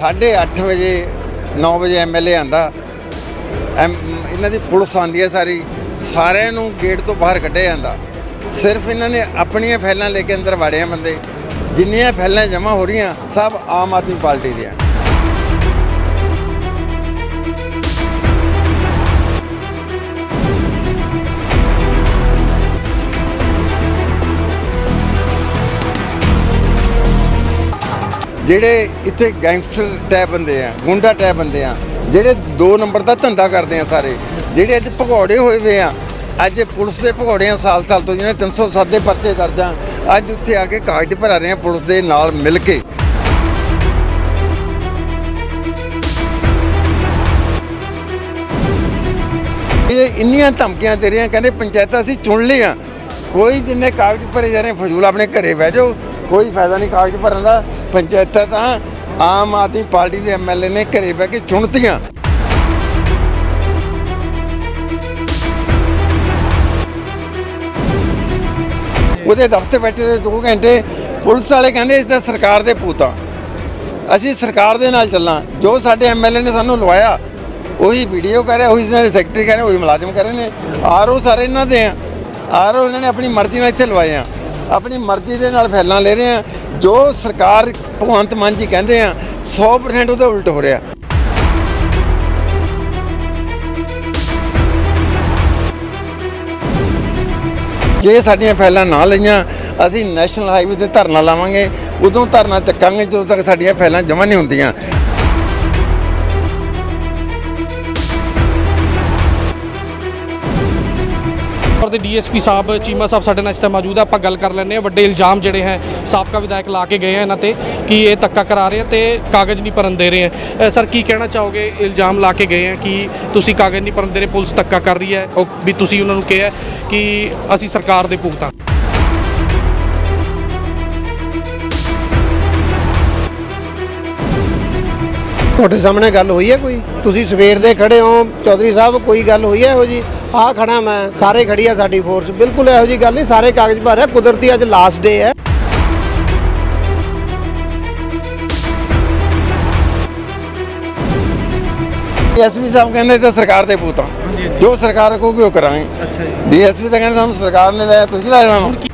8:30 ਵਜੇ 9 ਵਜੇ ਐਮਐਲਏ ਆਂਦਾ। ਐਮ, ਇਹਨਾਂ ਦੀ ਪੁਲਿਸ ਆਂਦੀ ਹੈ ਸਾਰੀ। ਸਾਰਿਆਂ ਨੂੰ ਗੇਟ ਤੋਂ ਬਾਹਰ ਕੱਢਿਆ ਜਾਂਦਾ। ਸਿਰਫ ਇਹਨਾਂ ਨੇ ਆਪਣੀਆਂ ਫੈਲਾਂ ਲੈ ਕੇ ਅੰਦਰ ਵਾੜਿਆ ਬੰਦੇ। ਜਿੰਨੀਆਂ ਫੈਲਾਂ ਜਮ੍ਹਾਂ ਹੋ ਰਹੀਆਂ, ਸਭ ਆਮ ਆਦਮੀ ਪਾਰਟੀ ਦੀਆਂ। ਜਿਹੜੇ ਇੱਥੇ ਗੈਂਗਸਟਰ ਟੈਪ ਬੰਦੇ ਆ, ਗੁੰਡਾ ਟੈਪ ਬੰਦੇ ਆ, ਜਿਹੜੇ 2 ਨੰਬਰ ਦਾ ਧੰਦਾ ਕਰਦੇ ਆ ਸਾਰੇ, ਜਿਹੜੇ ਅੱਜ ਭਗੌੜੇ ਹੋਏ ਵੇ ਆ, ਅੱਜ ਪੁਲਿਸ ਦੇ ਭਗੌੜੇ ਆ ਸਾਲ ਸਾਲ ਤੋਂ, ਜਿਹਨੇ 307 ਦੇ ਪਰਚੇ ਦਰਜ ਆ, ਅੱਜ ਉੱਥੇ ਆ ਕੇ ਕਾਗਜ਼ ਭਰਾ ਰਹੇ ਆ ਪੁਲਿਸ ਦੇ ਨਾਲ ਮਿਲ ਕੇ। ਇਹ ਇੰਨੀਆਂ ਧਮਕੀਆਂ ਦੇ ਰਹੀਆਂ ਕਹਿੰਦੇ ਪੰਚਾਇਤਾਂ ਅਸੀਂ ਚੁਣ ਲਈਆਂ। ਕੋਈ ਜਿੰਨੇ ਕਾਗਜ਼ ਭਰੇ ਜਾ ਰਹੇ ਫਜ਼ੂਲ ਆਪਣੇ ਘਰੇ ਬਹਿ ਜਾਓ, ਕੋਈ ਫਾਇਦਾ ਨਹੀਂ ਕਾਗਜ਼ ਭਰਨ ਦਾ। ਪੰਚਾਇਤਾਂ ਤਾਂ ਆਮ ਆਦਮੀ ਪਾਰਟੀ ਦੇ ਐਮਐਲਏ ਨੇ ਘਰੇ ਬਹਿ ਕੇ ਚੁਣਤੀਆਂ। ਉਹਦੇ ਦਫ਼ਤਰ ਬੈਠੇ ਰਹੇ 2 ਘੰਟੇ, ਪੁਲਿਸ ਵਾਲੇ ਕਹਿੰਦੇ ਇਸ ਤਾਂ ਸਰਕਾਰ ਦੇ ਪੂਤਾਂ ਅਸੀਂ ਸਰਕਾਰ ਦੇ ਨਾਲ ਚੱਲਾਂ। ਜੋ ਸਾਡੇ ਐਮਐਲਏ ਨੇ ਸਾਨੂੰ ਲਵਾਇਆ, ਉਹੀ ਵੀਡੀਓ ਕਰ ਰਿਹਾ, ਉਹੀ ਇਹਨਾਂ ਸੈਕਟਰੀ ਕਰ ਰਹੇ, ਉਹੀ ਮੁਲਾਜ਼ਮ ਕਰ ਰਹੇ ਨੇ। ਆਰਓ ਸਾਰੇ ਇਹਨਾਂ ਦੇ ਆ। ਆਰਓ ਇਹਨਾਂ ਨੇ ਆਪਣੀ ਮਰਜ਼ੀ ਨਾਲ ਇੱਥੇ ਲਵਾਏ ਆ। ਆਪਣੀ ਮਰਜ਼ੀ ਦੇ ਨਾਲ ਫੈਲਾਂ ਲੈ ਰਹੇ ਆ। ਜੋ ਸਰਕਾਰ ਭਗਵੰਤ ਮਾਨ ਜੀ ਕਹਿੰਦੇ ਆ 100% ਉਹਦਾ ਉਲਟ ਹੋ ਰਿਹਾ। ਜੇ ਸਾਡੀਆਂ ਫੈਲਾਂ ਨਾ ਲਈਆਂ, ਅਸੀਂ ਨੈਸ਼ਨਲ ਹਾਈਵੇ ਤੇ ਧਰਨਾ ਲਾਵਾਂਗੇ, ਉਦੋਂ ਧਰਨਾ ਚੱਕਾਂਗੇ ਜਦੋਂ ਤੱਕ ਸਾਡੀਆਂ ਫਾਈਲਾਂ ਜਮ੍ਹਾਂ ਨਹੀਂ ਹੁੰਦੀਆਂ। ਦੇ ਡੀਐਸਪੀ ਸਾਹਿਬ, ਚੀਮਾ ਸਾਹਿਬ ਸਾਡੇ ਨਾਲ ਇਸ ਟਾਈਮ ਮੌਜੂਦ ਆ। ਆਪਾਂ ਗੱਲ ਕਰ ਲੈਂਦੇ ਆ ਵੱਡੇ ਇਲਜ਼ਾਮ ਜਿਹੜੇ ਹੈ, ਸਾਬਕਾ ਵਿਧਾਇਕ ਲਾ ਕੇ ਗਏ ਆ ਇਹਨਾਂ ਤੇ ਕਿ ਇਹ ਧੱਕਾ ਕਰਾ ਰਹੇ ਆ ਤੇ ਕਾਗਜ਼ ਨਹੀਂ ਭਰਨ ਦੇ ਰਹੇ ਆ। ਸਰ, ਕੀ ਕਹਿਣਾ ਚਾਹੋਗੇ? ਇਲਜ਼ਾਮ ਲਾ ਕੇ ਗਏ ਆ ਕਿ ਤੁਸੀਂ ਕਾਗਜ਼ ਨਹੀਂ ਭਰਨ ਦੇ ਰਹੇ, ਪੁਲਿਸ ਧੱਕਾ ਕਰ ਰਹੀ ਹੈ। ਉਹ ਵੀ ਤੁਸੀਂ ਉਹਨਾਂ ਨੂੰ ਕਿਹਾ ਕਿ ਅਸੀਂ ਸਰਕਾਰ ਦੇ ਭੁਗਤਾਂ ਤੁਹਾਡੇ ਸਾਹਮਣੇ ਗੱਲ ਹੋਈ ਹੈ ਕੋਈ? ਤੁਸੀਂ ਸਵੇਰ ਦੇ ਖੜੇ ਹੋ, ਚੌਧਰੀ ਸਾਹਿਬ, ਕੋਈ ਗੱਲ ਹੋਈ ਹੈ ਇਹੋ ਜੀ ਆਹ ਖੜਾ ਮੈਂ ਸਾਰੇ ਖੜੀ ਆ ਸਾਡੀ ਫੋਰਸ ਬਿਲਕੁਲ ਇਹੋ ਜੀ ਗੱਲ ਨਹੀਂ ਸਾਰੇ ਕਾਗਜ਼ ਭਰ ਰਿਹਾ ਕੁਦਰਤੀ ਅੱਜ ਲਾਸਟ ਡੇ ਹੈ। ਡੀਐਸਪੀ ਸਾਹਿਬ ਕਹਿੰਦੇ ਤਾਂ ਸਰਕਾਰ ਦੇ ਪੂਤਾਂ ਜੋ ਸਰਕਾਰ ਕਹੂਗੀ ਉਹ ਕਰਾਂਗੇ। ਅੱਛਾ ਜੀ। ਡੀਐਸਪੀ ਤਾਂ ਕਹਿੰਦੇ ਸਾਨੂੰ ਸਰਕਾਰ ਨੇ ਲਾਇਆ ਤੁਸੀਂ ਲਾਇਆ ਸਾਨੂੰ।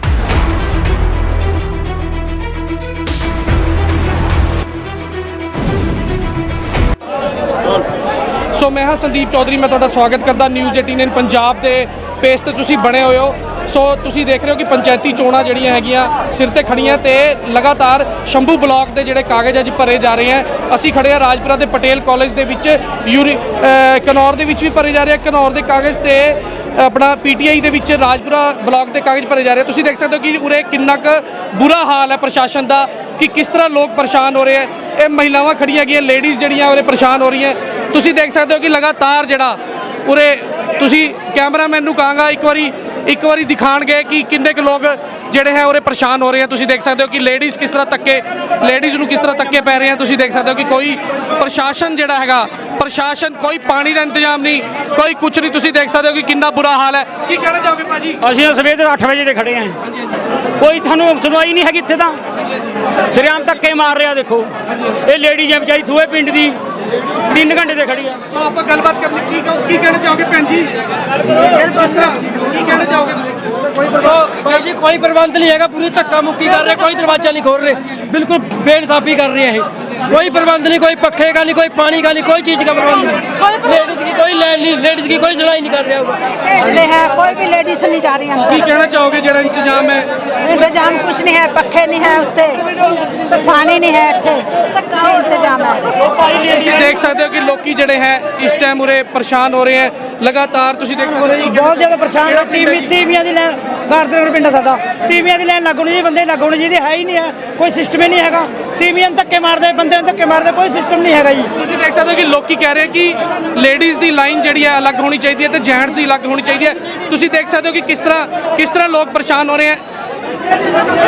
ਸੋ ਮੈਂ ਹਾਂ ਸੰਦੀਪ ਚੌਧਰੀ ਮੈਂ ਤੁਹਾਡਾ ਸਵਾਗਤ ਕਰਦਾ ਨਿਊਜ਼ 18 ਪੰਜਾਬ ਦੇ ਪੇਜ ਤੇ ਤੁਸੀਂ ਬਣੇ ਹੋਏ ਹੋ। ਸੋ ਤੁਸੀਂ ਦੇਖ ਰਹੇ ਹੋ ਕਿ ਪੰਚਾਇਤੀ ਚੋਣਾਂ ਜਿਹੜੀਆਂ ਹੈਗੀਆਂ ਸਿਰ ਤੇ ਖੜੀਆਂ ਤੇ ਲਗਾਤਾਰ ਸ਼ੰਭੂ ਬਲਾਕ ਦੇ ਜਿਹੜੇ ਕਾਗਜ਼ ਅੱਜ ਭਰੇ ਜਾ ਰਹੇ ਆ ਅਸੀਂ ਖੜੇ ਆ ਰਾਜਪੁਰਾ ਦੇ ਪਟੇਲ ਕਾਲਜ ਦੇ ਵਿੱਚ ਯੂਰੀ ਅ, ਕਨੌਰ ਦੇ ਵਿੱਚ ਵੀ ਭਰੇ ਜਾ ਰਹੇ ਆ ਕਨੌਰ ਦੇ ਕਾਗਜ਼ ਤੇ ਆਪਣਾ ਪੀਟੀਆਈ ਦੇ ਵਿੱਚ ਰਾਜਪੁਰਾ ਬਲਾਕ ਦੇ ਕਾਗਜ਼ ਭਰੇ ਜਾ ਰਹੇ ਤੁਸੀਂ ਦੇਖ ਸਕਦੇ ਹੋ ਕਿ ਉਰੇ ਕਿੰਨਾ ਕੁ ਬੁਰਾ ਹਾਲ ਹੈ ਪ੍ਰਸ਼ਾਸਨ ਦਾ ਕਿ ਕਿਸ ਤਰ੍ਹਾਂ ਲੋਕ ਪਰੇਸ਼ਾਨ ਹੋ ਰਹੇ ਆ ਇਹ ਮਹਿਲਾਵਾਂ ਖੜੀਆਂ ਹੈਗੀਆਂ ਲੇਡੀਜ਼ ਜਿਹੜੀਆਂ ਉਰੇ ਪਰੇਸ਼ਾਨ ਹੋ ਰਹੀਆਂ। ਤੁਸੀਂ ਦੇਖ ਸਕਦੇ ਹੋ ਕਿ ਲਗਾਤਾਰ ਜਿਹੜਾ ਉਰੇ ਤੁਸੀਂ ਕੈਮਰਾਮੈਨ ਨੂੰ ਕਹਾਂਗਾ, ਇੱਕ ਵਾਰੀ ਇੱਕ ਵਾਰੀ ਦਿਖਾਣਗੇ ਕਿ ਕਿੰਨੇ ਕੁ ਲੋਕ ਜਿਹੜੇ ਹੈ ਉਰੇ ਪਰੇਸ਼ਾਨ ਹੋ ਰਹੇ ਆ। ਤੁਸੀਂ ਦੇਖ ਸਕਦੇ ਹੋ ਕਿ ਲੇਡੀਜ਼ ਕਿਸ ਤਰ੍ਹਾਂ ਤੱਕੇ, ਲੇਡੀਜ਼ ਨੂੰ ਕਿਸ ਤਰ੍ਹਾਂ ਤੱਕੇ ਪੈ ਰਹੇ ਆ। ਤੁਸੀਂ ਦੇਖ ਸਕਦੇ ਹੋ ਕਿ ਕੋਈ ਪ੍ਰਸ਼ਾਸਨ ਜਿਹੜਾ ਹੈਗਾ, ਪ੍ਰਸ਼ਾਸਨ ਕੋਈ ਪਾਣੀ ਦਾ ਇੰਤਜ਼ਾਮ ਨਹੀਂ, ਕੋਈ ਕੁਝ ਨਹੀਂ। ਤੁਸੀਂ ਦੇਖ ਸਕਦੇ ਹੋ ਕਿ ਕਿੰਨਾ ਬੁਰਾ ਹਾਲ ਹੈ। ਕੀ ਕਹਿਣਾ ਚਾਹੋਗੇ ਭਾਜੀ? ਅਸੀਂ ਤਾਂ ਸਵੇਰ ਦੇ 8 ਵਜੇ ਦੇ ਖੜੇ ਆਂ। ਕੋਈ ਤੁਹਾਨੂੰ ਸੁਣਵਾਈ ਨਹੀਂ ਹੈਗੀ ਇੱਥੇ ਤਾਂ। ਸਰਿਆਮ ਧੱਕੇ ਮਾਰ ਰਿਹਾ, ਦੇਖੋ। ਇਹ ਲੇਡੀ ਹੈ ਵਿਚਾਰੀ ਥੂਏ ਪਿੰਡ ਦੀ। 3 ਘੰਟੇ ਤੇ ਖੜੀ ਆ ਸੋ ਆਪਾਂ ਗੱਲਬਾਤ ਕਰਨ ਕੀ ਕੀ ਕਹਿਣਾ ਚਾਹੋਗੇ ਭੈਣ ਜੀ ਫਿਰ ਕਿਸ ਤਰ੍ਹਾਂ ਕੀ ਕਹਿਣਾ ਚਾਹੋਗੇ ਤੁਸੀਂ ਭਾਈ ਜੀ ਕੋਈ ਪ੍ਰਬੰਧ ਨਹੀਂ ਹੈਗਾ ਪੂਰੀ ਧੱਕਾ ਮੁੱਕੀ ਕਰ ਰਹੇ ਕੋਈ ਦਰਵਾਜ਼ਾ ਨਹੀਂ ਖੋਲ ਰਹੇ ਬਿਲਕੁਲ ਬੇਇਨਸਾਫੀ ਕਰ ਰਹੇ ਹੈ कोई प्रबंध नहीं कोई पखे का नहीं कोई पानी का नहीं कोई चीज का प्रबंध नहीं लेडीज की कोई लैंड नहीं लेडीज की कोई सुनाई नहीं कर रहा होगा भेजने हैं कोई भी लेडीज नहीं जा रही ਕੀ अंदर ਕਹਿਣਾ ਚਾਹੋਗੇ ਜਿਹੜਾ ਇੰਤਜ਼ਾਮ ਹੈ इंतजाम कुछ नहीं है पखे नहीं है उत्ते तो पानी नहीं है इतने तो कहाँ इंतजाम है ਤੁਸੀਂ ਦੇਖ ਸਕਦੇ ਹੋ ਕਿ ਲੋਕੀ ਜਿਹੜੇ ਹੈ ਇਸ ਟਾਈਮ ਉਰੇ ਪਰੇਸ਼ਾਨ ਹੋ ਰਹੇ ਹੈ। ਲਗਾਤਾਰ ਤੁਸੀਂ ਦੇਖ ਸਕਦੇ ਹੋ ਬਹੁਤ ਜ਼ਿਆਦਾ ਪਰੇਸ਼ਾਨ ਹੈ। ਤੀਵੀਂ ਤੀਵੀਆਂ ਦੀ ਲਾਈਨ ਗਾਰਦਰ ਪਿੰਡ ਸਾਡਾ। ਤੀਵੀਆਂ ਦੀ ਲਾਈਨ ਲੱਗਣੀ ਜੀ ਬੰਦੇ ਲੱਗਣੀ ਜੀ ਦੀ ਹੈ ਹੀ ਨਹੀਂ ਹੈ। ਕੋਈ ਸਿਸਟਮ ਹੀ ਨਹੀਂ ਹੈਗਾ। ਤੀਵੀਆਂ ਨੂੰ ਧੱਕੇ ਮਾਰਦੇ ਬੰਦੇ ਨੂੰ ਧੱਕੇ ਮਾਰਦੇ ਕੋਈ ਸਿਸਟਮ ਨਹੀਂ ਹੈਗਾ ਜੀ। ਤੁਸੀਂ ਦੇਖ ਸਕਦੇ ਹੋ ਕਿ ਲੋਕੀ ਕਹਿ ਰਹੇ ਕਿ ਲੇਡੀਜ਼ ਦੀ ਲਾਈਨ ਜਿਹੜੀ ਹੈ ਅਲੱਗ ਹੋਣੀ ਚਾਹੀਦੀ ਹੈ ਤੇ ਜੈਂਟਸ ਦੀ ਅਲੱਗ ਹੋਣੀ ਚਾਹੀਦੀ ਹੈ। ਤੁਸੀਂ ਦੇਖ ਸਕਦੇ ਹੋ ਕਿ ਕਿਸ ਤਰ੍ਹਾਂ ਕਿਸ ਤਰ੍ਹਾਂ ਲੋਕ ਪਰੇਸ਼ਾਨ ਹੋ ਰਹੇ ਹੈ।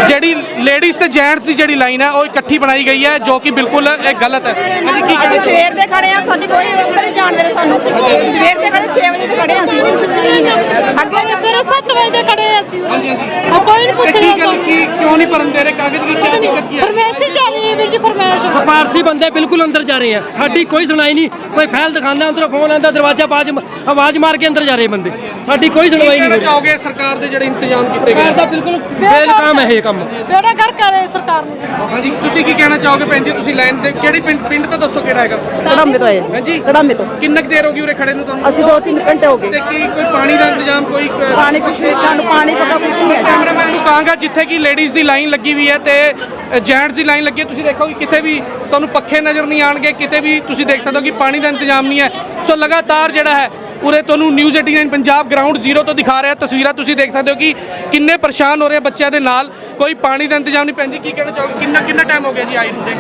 ਜਿਹੜੀ ਲੇਡੀਜ਼ ਤੇ ਜੈਂਟਸ ਦੀ ਜਿਹੜੀ ਲਾਈਨ ਹੈ ਉਹ ਇਕੱਠੀ ਬਣਾਈ ਗਈ ਹੈ ਜੋ ਕਿ ਬਿਲਕੁਲ ਇਹ ਗਲਤ ਹੈ। ਹਾਂਜੀ ਕੀ ਅਸੀਂ ਸਵੇਰ ਦੇ ਖੜੇ ਆ ਸਾਡੀ ਕੋਈ ਉੱਧਰ ਹੀ ਜਾਣ ਦੇ ਸਾਨੂੰ। ਸਵੇਰ ਦੇ ਖੜੇ 6 ਵਜੇ ਦੇ ਖੜੇ ਆ ਅਸੀਂ। ਅੱਗੇ ਅੱਗੇ ਸਵੇਰੇ 7 ਵਜੇ ਦੇ ਖੜੇ ਆ ਅਸੀਂ। ਆ ਕੋਈ ਨਹੀਂ ਪੁੱਛ ਰਿਹਾ ਗੱਲ ਕੀ ਕਿਉਂ ਨਹੀਂ ਭਰਨ ਦੇ ਰਹੇ? ਕਾਗਜ਼ ਕੀ ਕੀ ਦਿੱਕਤ ਹੈ ਪਰਮੇਸ਼ ਹੀ? ਚੱਲ ਰਹੀ ਹੈ ਵੀਰ ਜੀ ਪਰਮੇਸ਼ ਪਾਰਸੀ ਬੰਦੇ ਬਿਲਕੁਲ ਅੰਦਰ ਜਾ ਰਹੇ ਆ। ਸਾਡੀ ਕੋਈ ਸੁਣਾਈ ਨਹੀਂ ਕੋਈ ਫਾਈਲ ਦਿਖਾਉਂਦਾ ਅੰਦਰੋਂ ਫੋਨ ਆਉਂਦਾ ਦਰਵਾਜ਼ਾ ਬਾਜ ਆਵਾਜ਼ ਮਾਰ ਕੇ ਅੰਦਰ ਜਾ ਰਹੇ ਬੰਦੇ। ਸਾਡੀ ਕੋਈ ਸੁਣਵਾਈ ਨਹੀਂ ਚਾਹੋਗੇ ਸਰਕਾਰ ਦੇ ਜਿਹੜੇ ਇੰਤਜ਼ਾਮ ਕੀਤੇ ਗਏ? ਬਿਲਕੁਲ ਬੇਲਕਾਮ ਹੈ ਇਹ ਕੰਮ। ਬੇੜਾ ਕਰ ਕਰ ਰਹੀ ਸਰਕਾਰ ਨੂੰ। ਹਾਂਜੀ ਤੁਸੀਂ ਕੀ ਕਹਿਣਾ ਚਾਹੋਗੇ ਭੈਣ ਜੀ? ਤੁਸੀਂ ਲਾਈਨ ਦੇ ਕਿਹੜੀ ਪਿੰਡ ਪਿੰਡ ਤਾਂ ਦੱਸੋ ਕਿਹੜਾ ਹੈਗਾ? ਕੜਾਮੇ ਤੋਂ ਆਏ ਜੀ। ਹਾਂਜੀ। ਕੜਾਮੇ ਤੋਂ। ਕਿੰਨਾ ਕੁ ਦੇਰ ਹੋ ਗਈ ਉਰੇ ਖੜੇ ਨੂੰ ਤੁਹਾਨੂੰ? ਅਸੀਂ 2-3 ਘੰਟੇ ਹੋ ਗਏ। ਤੇ ਕੀ ਕੋਈ ਪਾਣੀ ਦਾ ਇੰਤਜ਼ਾਮ ਕੋਈ ਪਾਣੀ ਕੁਛ ਨਹੀਂ ਸਾਨੂੰ ਪਾਣੀ ਪਤਾ ਕੁਛ ਨਹੀਂ ਹੈ ਜੀ। ਕੈਮਰਾਮੈਨ ਨੂੰ ਕਹਾਂਗਾ ਜਿੱਥੇ ਕਿ ਲੇਡੀਜ਼ ਦੀ ਲਾਈਨ ਲੱਗੀ ਹੋਈ ਹੈ ਤੇ ਜੈਂਟਸ ਦੀ ਲਾਈਨ ਲੱਗੀ ਹੈ। ਤੁਸੀਂ ਦੇਖੋ ਕਿ ਕਿਤੇ ਵੀ ਤੁਹਾਨੂੰ ਪੱਖੇ ਨਜ਼ਰ ਨਹੀਂ ਆਣਗੇ ਕਿਤੇ ਵੀ ਤੁਸੀਂ ਦੇਖ ਸਕਦੇ ਹੋ ਕਿ ਪਾਣੀ ਦਾ ਇੰਤਜ਼ਾਮ ਨਹੀਂ ਹੈ। ਸੋ ਲਗਾਤਾਰ ਜਿਹੜਾ ਹੈ ਉਰੇ ਤੁਹਾਨੂੰ ਨਿਊਜ਼ 89 ਪੰਜਾਬ ਗਰਾਊਂਡ ਜ਼ੀਰੋ ਤੋਂ ਦਿਖਾ ਰਿਹਾ। ਤਸਵੀਰਾਂ ਤੁਸੀਂ ਦੇਖ ਸਕਦੇ ਹੋ ਕਿ ਕਿੰਨੇ ਪਰੇਸ਼ਾਨ ਹੋ ਰਹੇ ਬੱਚਿਆਂ ਦੇ ਨਾਲ। ਕੋਈ ਪਾਣੀ ਦਾ ਇੰਤਜ਼ਾਮ ਨਹੀਂ ਜੀ ਕੀ ਕਹਿਣਾ ਚਾਹੋਗੇ? ਕਿੰਨਾ ਕਿੰਨਾ ਟਾਈਮ ਹੋ ਗਿਆ ਜੀ ਆਈ ਨੂੰ ਦੇ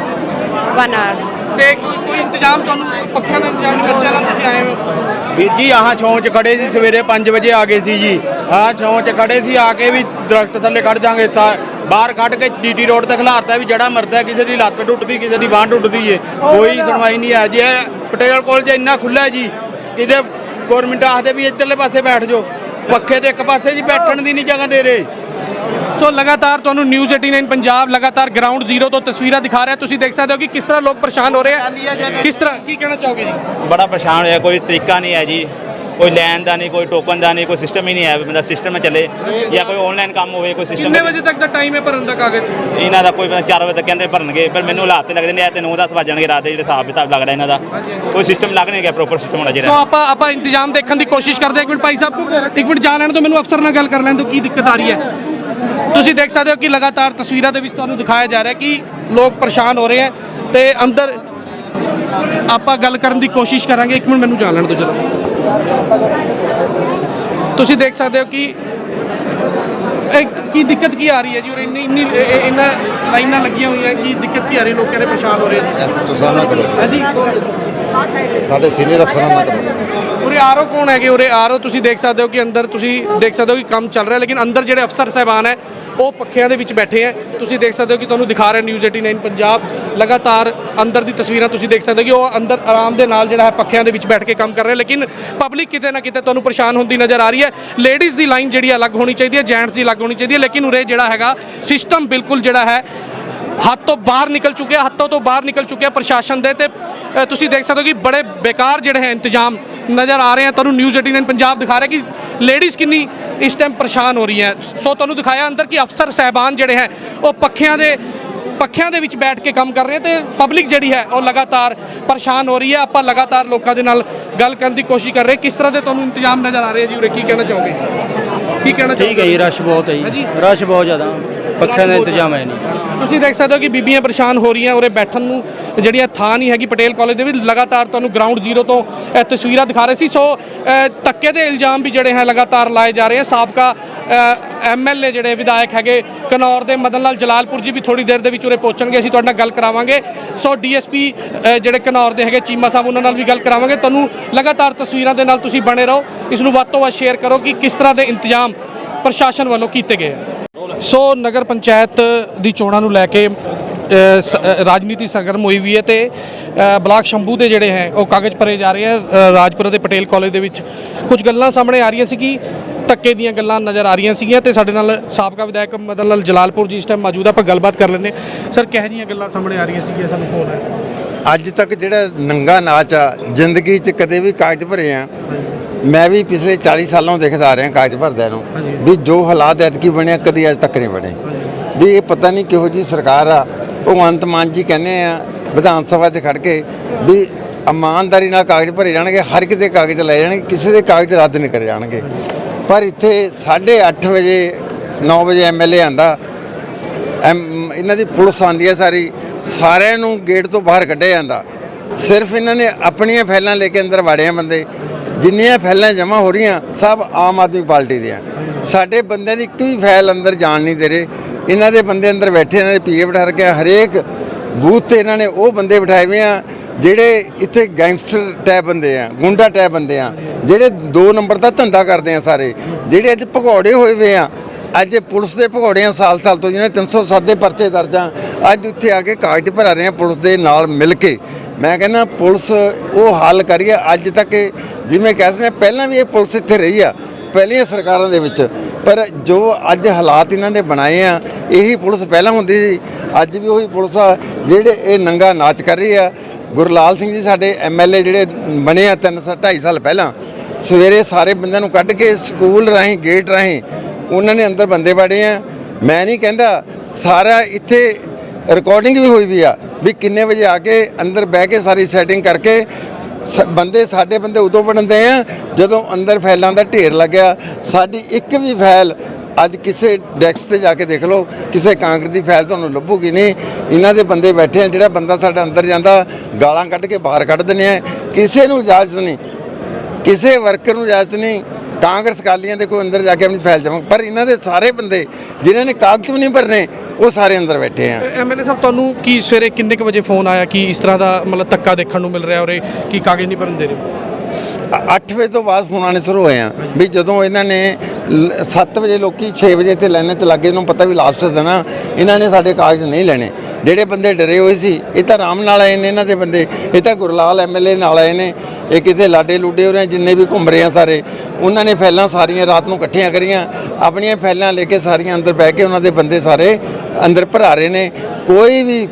ਵਨ ਆਵਰ ਤੇ ਕੋਈ ਕੋਈ ਇੰਤਜ਼ਾਮ ਤੁਹਾਨੂੰ ਪੱਖਿਆਂ ਦਾ ਇੰਤਜ਼ਾਮ ਨਹੀਂ ਬੱਚਿਆਂ ਨਾਲ ਤੁਸੀਂ ਆਏ ਹੋ? ਵੀਰ ਜੀ ਆਹ ਛੌਂ 'ਚ ਖੜੇ ਸੀ ਸਵੇਰੇ 5 ਵਜੇ ਆ ਗਏ ਸੀ ਜੀ। ਆਹ ਛੌਂ 'ਚ ਖੜੇ ਸੀ ਆ ਕੇ ਵੀ ਦਰਖਤ ਥੱਲੇ ਖੜ ਜਾਾਂਗੇ। ਬਾਹਰ ਕੱਢ ਕੇ ਡੀਟੀ ਰੋਡ ਤੇ ਖਿਲਾਰਤਾ ਵੀ ਜਿਹੜਾ ਮਰਦਾ ਕਿਸੇ ਦੀ ਲੱਤ ਟੁੱਟਦੀ ਕਿਸੇ ਦੀ ਬਾਂਹ ਟੁੱਟਦੀ ਏ। ਕੋਈ ਸੁਣਵਾਈ ਨਹੀਂ ਹੈ ਜੀ। ਇਹ ਪਟੇਲ ਕਾਲਜ ਇੰਨਾ ਖੁੱਲਾ ਜੀ ਕਿਤੇ ਗਵਰਨਮੈਂਟ ਆਖਦੇ ਵੀ ਇੱਧਰਲੇ ਪਾਸੇ ਬੈਠ ਜਾਓ। ਪੱਖੇ ਤੇ ਇੱਕ ਪਾਸੇ ਜੀ ਬੈਠਣ ਦੀ ਨਹੀਂ ਜਗ੍ਹਾ ਦੇ ਰਹੇ। ਸੋ ਲਗਾਤਾਰ ਤੁਹਾਨੂੰ ਨਿਊਜ਼ 89 ਪੰਜਾਬ ਲਗਾਤਾਰ ਗਰਾਊਂਡ ਜ਼ੀਰੋ ਤੋਂ ਤਸਵੀਰਾਂ ਦਿਖਾ ਰਿਹਾ। ਤੁਸੀਂ ਦੇਖ ਸਕਦੇ ਹੋ ਕਿ ਕਿਸ ਤਰ੍ਹਾਂ ਲੋਕ ਪਰੇਸ਼ਾਨ ਹੋ ਰਹੇ ਆ। ਕਿਸ ਤਰ੍ਹਾਂ ਕੀ ਕਹਿਣਾ ਚਾਹੋਗੇ ਜੀ? ਬੜਾ ਪਰੇਸ਼ਾਨ ਹੋਇਆ ਕੋਈ ਤਰੀਕਾ ਨਹੀਂ ਹੈ ਜੀ। ਕੋਈ ਲੈਣ ਦਾ ਨਹੀਂ ਕੋਈ ਟੋਕਨ ਦਾ ਨਹੀਂ ਕੋਈ ਸਿਸਟਮ ਹੀ ਨਹੀਂ ਹੈ ਬੰਦਾ ਸਿਸਟਮ में ਚੱਲੇ ਜਾਂ ਕੋਈ ਆਨਲਾਈਨ ਕੰਮ ਹੋਵੇ ਕੋਈ ਕਿੰਨੇ ਸਿਸਟਮ ਵਜੇ ਤੱਕ ਦਾ ਟਾਈਮ ਹੈ ਭਰਨ ਦਾ ਕਾਗਜ਼? ਇਹਨਾਂ ਦਾ ਕੋਈ 4 ਵਜੇ ਤੱਕ ਕਹਿੰਦੇ ਭਰਨਗੇ ਪਰ ਮੈਨੂੰ ਹਾਲਾਤ ਤੇ ਲੱਗਦੇ ਨੇ ਇਹ ਤੇ 9-10 ਵਜ ਜਾਣਗੇ ਰਾਤ ਦੇ ਜਿਹੜੇ ਹਿਸਾਬ ਕਿਤਾਬ ਲੱਗਦਾ ਇਹਨਾਂ ਦਾ। ਕੋਈ ਸਿਸਟਮ ਲੱਗ ਨਹੀਂ ਗਿਆ ਪ੍ਰੋਪਰ ਸਿਸਟਮ ਹੋਣਾ ਸੋ ਚਾਹੀਦਾ ਆਪਾਂ ਆਪਾਂ ਇੰਤਜ਼ਾਮ ਦੇਖਣ ਦੀ ਕੋਸ਼ਿਸ਼ ਕਰਦੇ ਹਾਂ। ਇੱਕ ਮਿੰਟ ਭਾਈ ਸਾਹਿਬ ਇੱਕ ਮਿੰਟ ਜਾ ਲੈਣ ਤੋਂ ਮੈਨੂੰ ਅਫਸਰ ਨਾਲ ਗੱਲ ਕਰ ਲੈਣ ਤੋਂ ਕੀ ਦਿੱਕਤ ਆ ਰਹੀ ਹੈ। ਤੁਸੀਂ ਦੇਖ ਸਕਦੇ ਹੋ ਕਿ ਲਗਾਤਾਰ ਤਸਵੀਰਾਂ ਦੇ ਵਿੱਚ ਤੁਹਾਨੂੰ ਦਿਖਾਇਆ ਜਾ ਰਿਹਾ ਕਿ ਲੋਕ ਪਰੇਸ਼ਾਨ ਹੋ ਰਹੇ ਹੈ ਤੇ ਅੰਦਰ ਆਪਾਂ ਗੱਲ ਕਰਨ ਦੀ ਕੋਸ਼ਿਸ਼ ਕਰਾਂਗੇ। ਇੱਕ ਮਿੰਟ ਮੈਨੂੰ ਜਾ ਲੈਣ ਦਿਓ ਜਰਾ। ਤੁਸੀਂ ਦੇਖ ਸਕਦੇ ਹੋ ਕਿ ਕੀ ਦਿੱਕਤ ਕੀ ਆ ਰਹੀ ਹੈ ਜੀ ਔਰ ਇੰਨੀ ਇੰਨੀ ਇਹਨਾਂ ਲਾਈਨਾਂ ਲੱਗੀਆਂ ਹੋਈਆਂ ਕੀ ਦਿੱਕਤ ਕੀ ਆ ਰਹੀ ਲੋਕ ਕਹਿੰਦੇ ਪਰੇਸ਼ਾਨ ਹੋ ਰਹੇ ਜੀ ਐਸੇ ਤੋਂ ਸਾਹਮਣਾ ਕਰੋ ਹਾਂਜੀ ਸਾਡੇ ਸੀਨੀਅਰ ਅਫਸਰਾਂ ਨਾਲ ਕਰੋ। ਉਰੇ ਆਰਓ ਕੌਣ ਹੈਗੇ? ਉਰੇ ਆਰਓ ਤੁਸੀਂ ਦੇਖ ਸਕਦੇ ਹੋ ਕਿ ਅੰਦਰ ਤੁਸੀਂ ਦੇਖ ਸਕਦੇ ਹੋ ਕਿ ਕੰਮ ਚੱਲ ਰਿਹਾ ਲੇਕਿਨ ਅੰਦਰ ਜਿਹੜੇ ਅਫਸਰ ਸਾਹਿਬਾਨ ਹੈ ਉਹ ਪੱਖਿਆਂ ਦੇ ਵਿੱਚ ਬੈਠੇ ਹੈ। ਤੁਸੀਂ ਦੇਖ ਸਕਦੇ ਹੋ ਕਿ ਤੁਹਾਨੂੰ ਦਿਖਾ ਰਿਹਾ ਨਿਊਜ਼ 89 ਪੰਜਾਬ। ਲਗਾਤਾਰ ਅੰਦਰ ਦੀ ਤਸਵੀਰਾਂ ਤੁਸੀਂ ਦੇਖ ਸਕਦੇ ਹੋ ਕਿ ਉਹ ਅੰਦਰ ਆਰਾਮ ਦੇ ਨਾਲ ਜਿਹੜਾ ਹੈ ਪੱਖਿਆਂ ਦੇ ਵਿੱਚ ਬੈਠ ਕੇ ਕੰਮ ਕਰ ਰਿਹਾ ਲੇਕਿਨ ਪਬਲਿਕ ਕਿਤੇ ਨਾ ਕਿਤੇ ਤੁਹਾਨੂੰ ਪਰੇਸ਼ਾਨ ਹੁੰਦੀ ਨਜ਼ਰ ਆ ਰਹੀ ਹੈ। ਲੇਡੀਜ਼ ਦੀ ਲਾਈਨ ਜਿਹੜੀ ਅਲੱਗ ਹੋਣੀ ਚਾਹੀਦੀ ਹੈ ਜੈਂਟਸ ਦੀ ਅਲੱਗ ਹੋਣੀ ਚਾਹੀਦੀ ਹੈ। ਲੇਕਿਨ ਉਰੇ ਜਿਹੜਾ ਹੈਗਾ ਸਿਸਟਮ ਬਿਲਕੁਲ ਜਿਹੜਾ ਹੈ ਹੱਥ ਤੋਂ ਬਾਹਰ ਨਿਕਲ ਚੁੱਕਿਆ ਹੱਥੋਂ ਤੋਂ ਬਾਹਰ ਨਿਕਲ ਚੁੱਕਿਆ ਪ੍ਰਸ਼ਾਸਨ ਦੇ ਤੇ ਤੁਸੀਂ ਦੇਖ ਸਕਦੇ ਹੋ ਕਿ ਬੜੇ ਬੇਕਾਰ ਜਿਹੜੇ ਹੈ ਇੰਤਜ਼ਾਮ ਨਜ਼ਰ ਆ ਰਹੇ ਆ ਤੁਹਾਨੂੰ ਨਿਊਜ਼ 89 ਪੰਜਾਬ ਦਿਖਾ ਰਿਹਾ ਕਿ ਲੇਡੀਜ਼ ਕਿੰਨੀ ਇਸ ਟਾਈਮ ਪਰੇਸ਼ਾਨ ਹੋ ਰਹੀਆਂ। ਸੋ ਤੁਹਾਨੂੰ ਦਿਖਾਇਆ ਅੰਦਰ ਕਿ ਅਫਸਰ ਸਹਿਬਾਨ ਜਿਹੜੇ ਹੈ ਉਹ ਪੱਖਿਆਂ ਦੇ ਪੱਖਿਆਂ ਦੇ ਵਿੱਚ ਬੈਠ ਕੇ ਕੰਮ ਕਰ ਰਹੇ ਤੇ ਪਬਲਿਕ ਜਿਹੜੀ ਹੈ ਉਹ ਲਗਾਤਾਰ ਪਰੇਸ਼ਾਨ ਹੋ ਰਹੀ ਹੈ। ਆਪਾਂ ਲਗਾਤਾਰ ਲੋਕਾਂ ਦੇ ਨਾਲ ਗੱਲ ਕਰਨ ਦੀ ਕੋਸ਼ਿਸ਼ ਕਰ ਰਹੇ ਕਿਸ ਤਰ੍ਹਾਂ ਦੇ ਤੁਹਾਨੂੰ ਇੰਤਜ਼ਾਮ ਨਜ਼ਰ ਆ ਰਹੇ ਜੀ ਉਰੇ? ਕੀ ਕਹਿਣਾ ਚਾਹੋਗੇ? ਕੀ ਕਹਿਣਾ ਚਾਹੋਗੇ ਠੀਕ ਹੈ ਜੀ ਰਸ਼ ਬਹੁਤ ਹੈ। ਜੀ। ਰਸ਼ ਬਹੁਤ ਜ਼ਿਆਦਾ। ਪੱਖਿਆਂ ਦਾ ਇੰਤਜ਼ਾਮ ਹੈ ਨਹੀਂ। ਤੁਸੀਂ ਦੇਖ ਸਕਦੇ ਹੋ ਕਿ ਬੀਬੀਆਂ ਪਰੇਸ਼ਾਨ ਹੋ ਰਹੀਆਂ ਉਰੇ ਬੈਠਣ ਨੂੰ ਜਿਹੜੀਆਂ ਥਾਂ ਨਹੀਂ ਹੈਗੀ ਪਟੇਲ ਕਾਲਜ ਦੇ ਵਿੱਚ ਲਗਾਤਾਰ ਤੁਹਾਨੂੰ ਗਰਾਊਂਡ ਜ਼ੀਰੋ ਤੋਂ ਇਹ ਤਸਵੀਰਾਂ ਦਿਖਾ ਰਹੇ ਸੀ। ਸੋ ਅ, ਧੱਕੇ ਦੇ ਇਲਜ਼ਾਮ ਵੀ ਜਿਹੜੇ ਹੈ ਲਗਾਤਾਰ ਲਾਏ ਜਾ ਰਹੇ ਆ। ਸਾਬਕਾ ਐਮਐਲਏ ਜਿਹੜੇ ਵਿਧਾਇਕ ਹੈਗੇ ਕਨੌਰ ਦੇ ਮਦਨ ਲਾਲ ਜਲਾਲਪੁਰ ਜੀ ਵੀ ਥੋੜੀ ਦੇਰ ਦੇ ਵਿੱਚ ਉਰੇ ਪਹੁੰਚਣਗੇ ਅਸੀਂ ਤੁਹਾਡੇ ਨਾਲ ਗੱਲ ਕਰਾਵਾਂਗੇ। ਸੋ ਡੀਐਸਪੀ ਜਿਹੜੇ ਕਨੌਰ ਦੇ ਹੈਗੇ ਚੀਮਾ ਸਾਹਿਬ ਉਹਨਾਂ ਨਾਲ ਵੀ ਗੱਲ ਕਰਾਵਾਂਗੇ। ਤੁਹਾਨੂੰ ਲਗਾਤਾਰ ਤਸਵੀਰਾਂ ਦੇ ਨਾਲ ਤੁਸੀਂ ਬਣੇ ਰਹੋ। ਇਸ ਨੂੰ ਵੱਧ ਤੋਂ ਵੱਧ ਸ਼ੇਅਰ ਕਰੋ ਕਿ ਕਿਸ ਤਰ੍ਹਾਂ ਦੇ ਇੰਤਜ਼ਾਮ ਪ੍ਰਸ਼ਾਸਨ ਵੱਲੋਂ ਕੀਤੇ ਗਏ ਆ। ਸੋ ਨਗਰ ਪੰਚਾਇਤ ਦੀ ਚੋਣਾਂ ਨੂੰ ਲੈ ਕੇ ਸ- ਰਾਜਨੀਤੀ ਸਰਗਰਮ ਹੋਈ ਵੀ ਹੈ ਤੇ ਬਲਾਕ ਸ਼ੰਭੂ ਦੇ ਜਿਹੜੇ ਹੈ, ਉਹ ਕਾਗਜ਼ ਭਰੇ ਜਾ ਰਹੇ ਹੈ ਰਾਜਪੁਰਾ ਦੇ ਪਟੇਲ ਕਾਲਜ ਦੇ ਵਿੱਚ। ਕੁਝ ਗੱਲਾਂ ਸਾਹਮਣੇ ਆ ਰਹੀਆਂ ਸੀ ਕਿ ਧੱਕੇ ਦੀਆਂ ਗੱਲਾਂ ਨਜ਼ਰ ਆ ਰਹੀਆਂ ਸੀਗੀਆਂ ਤੇ ਸਾਡੇ ਨਾਲ ਸਾਬਕਾ ਵਿਧਾਇਕ ਮਦਨ ਲਾਲ ਜਲਾਲਪੁਰ ਜੀ ਇਸ ਟਾਈਮ ਮੌਜੂਦ ਆ ਆਪਾਂ ਗੱਲਬਾਤ ਕਰ ਲੈਂਦੇ। ਸਰ ਕਿਹੋ ਜਿਹੀਆਂ ਗੱਲਾਂ ਸਾਹਮਣੇ ਆ ਰਹੀਆਂ ਸੀਗੀਆਂ ਸਾਨੂੰ ਫੋਨ ਆਇਆ ਅੱਜ ਤੱਕ ਜਿਹੜਾ ਨੰਗਾ ਨਾਚ ਆ ਜ਼ਿੰਦਗੀ 'ਚ ਕਦੇ ਵੀ ਕਾਗਜ਼ ਭਰੇ ਆ ਮੈਂ ਵੀ ਪਿਛਲੇ 40 ਸਾਲੋਂ ਦੇਖਦਾ ਆ ਰਿਹਾ ਕਾਗਜ਼ ਭਰਦਿਆਂ ਨੂੰ ਵੀ ਜੋ ਹਾਲਾਤ ਐਤਕੀ ਬਣਿਆ ਕਦੀ ਅੱਜ ਤੱਕ ਨਹੀਂ ਬਣੇ। ਵੀ ਇਹ ਪਤਾ ਨਹੀਂ ਕਿਹੋ ਜੀ ਸਰਕਾਰ ਆ ਭਗਵੰਤ ਮਾਨ ਜੀ ਕਹਿੰਦੇ ਆ ਵਿਧਾਨ ਸਭਾ 'ਚ ਖੜ ਕੇ ਵੀ ਇਮਾਨਦਾਰੀ ਨਾਲ ਕਾਗਜ਼ ਭਰੇ ਜਾਣਗੇ ਹਰ ਦੇ ਕਾਗਜ਼ ਲਏ ਜਾਣਗੇ ਕਿਸੇ ਦੇ ਕਾਗਜ਼ ਰੱਦ ਨਹੀਂ ਕਰੇ ਜਾਣਗੇ। ਪਰ ਇੱਥੇ 8:30 ਵਜੇ 9 ਵਜੇ ਐਮਐਲਏ ਆਂਦਾ। ਐਮ, ਇਹਨਾਂ ਦੀ ਪੁਲਿਸ ਆਂਦੀ ਹੈ ਸਾਰੀ। ਸਾਰਿਆਂ ਨੂੰ ਗੇਟ ਤੋਂ ਬਾਹਰ ਕੱਢਿਆ ਜਾਂਦਾ। ਸਿਰਫ ਇਹਨਾਂ ਨੇ ਆਪਣੀਆਂ ਫੈਲਾਂ ਲੈ ਕੇ ਅੰਦਰ ਵਾੜਿਆ ਬੰਦੇ। ਜਿੰਨੀਆਂ ਫੈਲਾਂ ਜਮ੍ਹਾਂ ਹੋ ਰਹੀਆਂ, ਸਭ ਆਮ ਆਦਮੀ ਪਾਰਟੀ ਦੀਆਂ। ਸਾਡੇ ਬੰਦਿਆਂ ਦੀ ਇੱਕ ਵੀ ਫੈਲ ਅੰਦਰ ਜਾਣ ਨਹੀਂ ਦੇ ਰਹੇ। ਇਹਨਾਂ ਦੇ ਬੰਦੇ ਅੰਦਰ ਬੈਠੇ, ਇਹਨਾਂ ਦੇ ਪੀਏ ਬਿਠਾ ਰੱਖਿਆ। ਹਰੇਕ ਬੂਥ ਤੇ ਇਹਨਾਂ ਨੇ ਉਹ ਬੰਦੇ ਬਿਠਾਏ ਹੋਏ ਆ। ਜਿਹੜੇ ਇੱਥੇ ਗੈਂਗਸਟਰ ਟੈਪ ਬੰਦੇ ਆ ਗੁੰਡਾ ਟੈਪ ਬੰਦੇ ਆ ਜਿਹੜੇ ਦੋ ਨੰਬਰ ਦਾ ਧੰਦਾ ਕਰਦੇ ਆ ਸਾਰੇ ਜਿਹੜੇ ਅੱਜ ਭਗੌੜੇ ਹੋਏ ਹੋਏ ਆ ਅੱਜ ਪੁਲਿਸ ਦੇ ਭਗੌੜਿਆਂ ਸਾਲ ਸਾਲ ਤੋਂ ਜਿਹਨੇ 307 ਦੇ ਪਰਚੇ ਦਰਜਾਂ ਅੱਜ ਉੱਥੇ ਆ ਕੇ ਕਾਗਜ਼ ਭਰਾ ਰਹੇ ਆ ਪੁਲਿਸ ਦੇ ਨਾਲ ਮਿਲ ਕੇ। ਮੈਂ ਕਹਿੰਦਾ ਪੁਲਿਸ ਉਹ ਹੱਲ ਕਰੀਏ ਅੱਜ ਤੱਕ ਜਿਵੇਂ ਕਹਿ ਸਕਦੇ ਹਾਂ, ਪਹਿਲਾਂ ਵੀ ਇਹ ਪੁਲਿਸ ਇੱਥੇ ਰਹੀ ਆ ਪਹਿਲੀਆਂ ਸਰਕਾਰਾਂ ਦੇ ਵਿੱਚ। ਪਰ ਜੋ ਅੱਜ ਹਾਲਾਤ ਇਹਨਾਂ ਨੇ ਬਣਾਏ ਆ ਇਹੀ ਪੁਲਿਸ ਪਹਿਲਾਂ ਹੁੰਦੀ ਸੀ ਅੱਜ ਵੀ ਉਹੀ ਪੁਲਿਸ ਆ ਜਿਹੜੇ ਇਹ ਨੰਗਾ ਨਾਚ ਕਰ ਰਹੀ ਆ ਗੁਰਲਾਲ ਸਿੰਘ ਜੀ ਸਾਡੇ ਐਮਐਲਏ ਜਿਹੜੇ ਬਣੇ ਆ 3 2.5 ਸਾਲ ਪਹਿਲਾਂ, ਸਵੇਰੇ ਸਾਰੇ ਬੰਦਿਆਂ ਨੂੰ ਕੱਢ ਕੇ ਸਕੂਲ ਰਾਹੀਂ, ਗੇਟ ਰਾਹੀਂ, ਉਹਨਾਂ ਨੇ ਅੰਦਰ ਬੰਦੇ ਵੜੇ ਆ। ਮੈਂ ਨਹੀਂ ਕਹਿੰਦਾ, ਸਾਰਾ ਇੱਥੇ ਰਿਕਾਰਡਿੰਗ ਵੀ ਹੋਈ ਵੀ ਆ ਵੀ ਕਿੰਨੇ ਵਜੇ ਆ ਕੇ ਅੰਦਰ ਬਹਿ ਕੇ ਸਾਰੀ ਸੈਟਿੰਗ ਕਰਕੇ ਸ- ਬੰਦੇ, ਸਾਡੇ ਬੰਦੇ ਉਦੋਂ ਬਣਦੇ ਆ, ਜਦੋਂ ਅੰਦਰ ਫਾਈਲਾਂ ਦਾ ਢੇਰ ਲੱਗਿਆ। ਸਾਡੀ ਇੱਕ ਵੀ ਫਾਈਲ ਅੱਜ ਕਿਸੇ ਡੈਸਕ ਤੇ ਜਾ ਕੇ ਦੇਖ ਲਓ ਕਿਸੇ ਕਾਂਗਰਸ ਦੀ ਫਾਈਲ ਤੁਹਾਨੂੰ ਲੱਭੂਗੀ ਨਹੀਂ। ਇਹਨਾਂ ਦੇ ਬੰਦੇ ਬੈਠੇ ਆ ਜਿਹੜਾ ਬੰਦਾ ਸਾਡਾ ਅੰਦਰ ਜਾਂਦਾ ਗਾਲਾਂ ਕੱਢ ਕੇ ਬਾਹਰ ਕੱਢ ਦਿੰਦੇ ਆ। ਕਿਸੇ ਨੂੰ ਇਜਾਜ਼ਤ ਨਹੀਂ। ਕਿਸੇ ਵਰਕਰ ਨੂੰ ਇਜਾਜ਼ਤ ਨਹੀਂ। ਕਾਂਗਰਸ ਕਾਲੀਆਂ ਦੇ ਕੋਈ ਅੰਦਰ ਜਾ ਕੇ ਆਪਣੀ ਫਾਈਲ ਜਮ੍ਹਾਂ ਪਰ ਇਹਨਾਂ ਦੇ ਸਾਰੇ ਬੰਦੇ ਜਿਨ੍ਹਾਂ ਨੇ ਕਾਗਜ਼ ਵੀ ਨਹੀਂ ਭਰਨੇ ਉਹ ਸਾਰੇ ਅੰਦਰ ਬੈਠੇ ਆ। ਐਮਐਲਏ ਸਾਹਿਬ ਤੁਹਾਨੂੰ ਕੀ ਸਵੇਰੇ ਕਿੰਨੇ ਕੁ ਵਜੇ ਫੋਨ ਆਇਆ ਕਿ ਇਸ ਤਰ੍ਹਾਂ ਦਾ ਮਤਲਬ ਧੱਕਾ ਦੇਖਣ ਨੂੰ ਮਿਲ ਰਿਹਾ ਔਰ ਕੀ ਕਾਗਜ਼ ਨਹੀਂ ਭਰਨ ਦੇ ਰਹੇ? 8 ਵਜੇ ਤੋਂ ਬਾਅਦ ਫੋਨ ਆਣੇ ਸ਼ੁਰੂ ਹੋਏ ਆ ਵੀ ਜਦੋਂ ਇਹਨਾਂ ਨੇ 7 ਵਜੇ ਲੋਕੀ 6 ਵਜੇ ਤੇ ਲਾਈਨਾਂ 'ਚ ਲੱਗੇ ਨੂੰ ਪਤਾ ਵੀ ਲਾਸਟ ਦਿਨ ਆ। ਇਹਨਾਂ ਨੇ ਸਾਡੇ ਕਾਗਜ਼ ਨਹੀਂ ਲੈਣੇ। ਜਿਹੜੇ ਬੰਦੇ ਡਰੇ ਹੋਏ ਸੀ, ਇਹ ਤਾਂ ਆਰਾਮ ਨਾਲ ਆਏ ਨੇ ਇਹਨਾਂ ਦੇ ਬੰਦੇ। ਇਹ ਤਾਂ ਗੁਰਲਾਲ ਐਮਐਲਏ ਨਾਲ ਆਏ ਨੇ। ਇਹ ਕਿਤੇ ਲਾਡੇ ਲੁੱਡੇ ਹੋ ਰਹੇ ਜਿੰਨੇ ਵੀ ਘੁੰਮ ਰਹੇ ਆ ਸਾਰੇ, ਉਹਨਾਂ ਨੇ ਫੈਲਾਂ ਸਾਰੀਆਂ ਰਾਤ ਨੂੰ ਇਕੱਠੀਆਂ ਕਰੀਆਂ। ਆਪਣੀਆਂ ਫੈਲਾਂ ਲੈ ਕੇ ਸਾਰੀਆਂ ਅੰਦਰ ਬਹਿ ਕੇ ਉਹਨਾਂ ਦੇ ਬੰਦੇ ਸਾਰੇ ਅੰਦਰ ਭਰਾ ਰਹੇ ਨੇ। ਕੋਈ ਵੀ